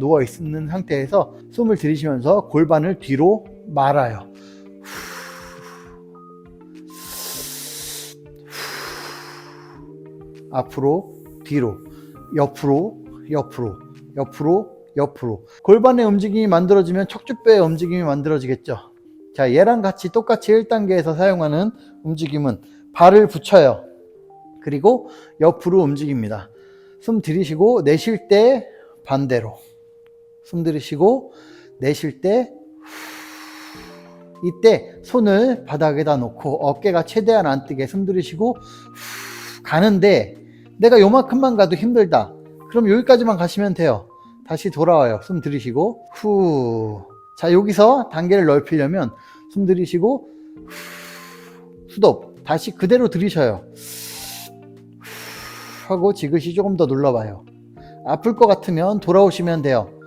누워 있는 상태에서 숨을 들이쉬면서 골반을 뒤로 말아요. 앞으로, 뒤로, 옆으로, 옆으로, 옆으로, 옆으로. 골반의 움직임이 만들어지면 척추뼈의 움직임이 만들어지겠죠. 자, 얘랑 같이 똑같이 1단계에서 사용하는 움직임은 발을 붙여요. 그리고 옆으로 움직입니다. 숨 들이쉬고 내쉴 때 반대로. 숨 들이쉬고 내쉴 때 이때 손을 바닥에다 놓고 어깨가 최대한 안 뜨게 숨 들이쉬고 가는데 내가 요만큼만 가도 힘들다. 그럼 여기까지만 가시면 돼요. 다시 돌아와요. 숨 들이쉬고 후. 자, 여기서 단계를 넓히려면 숨 들이쉬고 후. 수도 다시 그대로 들이셔요. 후 하고 지그시 조금 더 눌러봐요. 아플 것 같으면 돌아오시면 돼요.